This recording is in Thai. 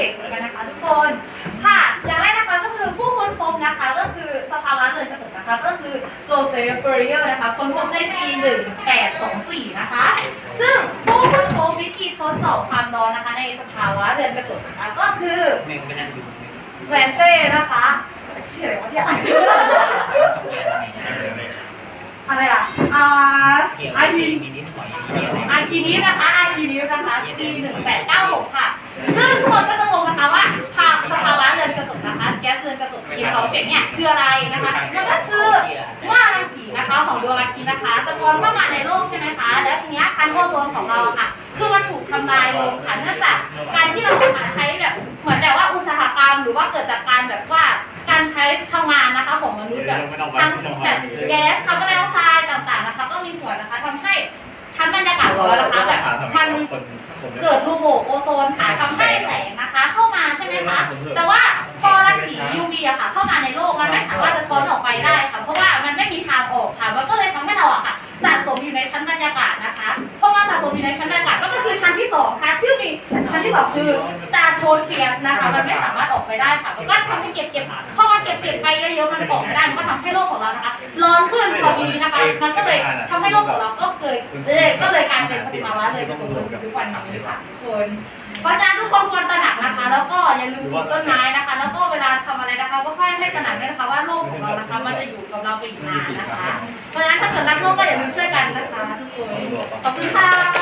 ของเอฟเฟกต์กันนะคะทุกคนค่ะ อย่างแรกนะคะก็คือผู้ค้นพบนะคะก็คือสภาวะเรือนกระจกนะคะก็คือโจเซฟเฟอริเออร์นะคะค้นพบในปี 1824 นะคะ ซึ่งผู้ค้นพบวิธีทดสอบความร้อนนะคะ ในสภาวะเรือนกระจกนะคะก็คือแม่งไม่นั่งดูแวนเต้นะคะชื่ออะไรวะเนี่ยอะไรอะอ่าเกี่ยวอากับทีมีนิดหน่อยมีอะไรอาทีนี้นะคะอาทีนี้นะคะปี1896ค่ เขาเฟกเนี่ยคืออะไรนะคะมันก็คือว่ารังสีนะคะของดวงอาทิตย์นะคะสะท้อนเข้ามาในโลกใช่ไหมคะ แล้วทีเนี้ยชั้นโอโซนของเราอะค่ะ คือมันถูกทำลายลงค่ะเนื่องจากการที่เราอะใช้แบบเหมือนแบบว่าอุตสาหกรรม หรือว่าเกิดจากการแบบว่าการใช้ทำงานนะคะของมนุษย์แบบทั้งแบบแก๊สคาร์บอนไดออกไซด์ต่างๆนะคะก็มีส่วนนะคะทำให้ชั้นบรรยากาศของเรานะคะแบบมันเกิดรูโบโอโซนค่ะทำให้แสงนะคะ เข้ามาใช่ไหมคะแต่ว่าพอรัง สี UV อะค่ะ เข้ามาในโลกมันไม่สามารถจะท้อนออกไปได้ค่ะ เพราะว่ามันไม่มีทางออกค่ะ มันก็เลยทำให้เราอะค่ะสะสมอยู่ในชั้นบรรยากาศนะคะ เพราะว่าสะสมอยู่ในชั้นบรรยากาศก็คือชั้นที่สองค่ะ ชื่อมีชั้นที่สองคือ stratosphere นะคะ มันไม่สามารถออกไปได้ค่ะ มันก็ทำให้เก็บเก็บพอมันเก็บเก็บไปเยอะๆ มันออกไม่ได้ มันก็ทำให้โลกของเรานะคะ ร้อนขึ้นพอทีนี้นะคะ มันก็เลยทำให้โลกของเราก็เกิดเลยก็เลยกลายเป็นสภาวะเลยเป็นตัวทุกวันนี้ค่ะทุกคน เพราะฉะนั้นทุกคนควรตระหนักนะคะ แล้วก็อย่าลืมปลูกต้นไม้นะ นะคะก็ค่อยให้ตระหนักด้วยนะคะว่าโลกของเรานะคะมันจะอยู่กับเราไปอีกนานนะคะ เพราะฉะนั้นถ้าเกิดรักโลกก็อย่าลืมช่วยกันนะคะทุกคน ขอบคุณค่ะ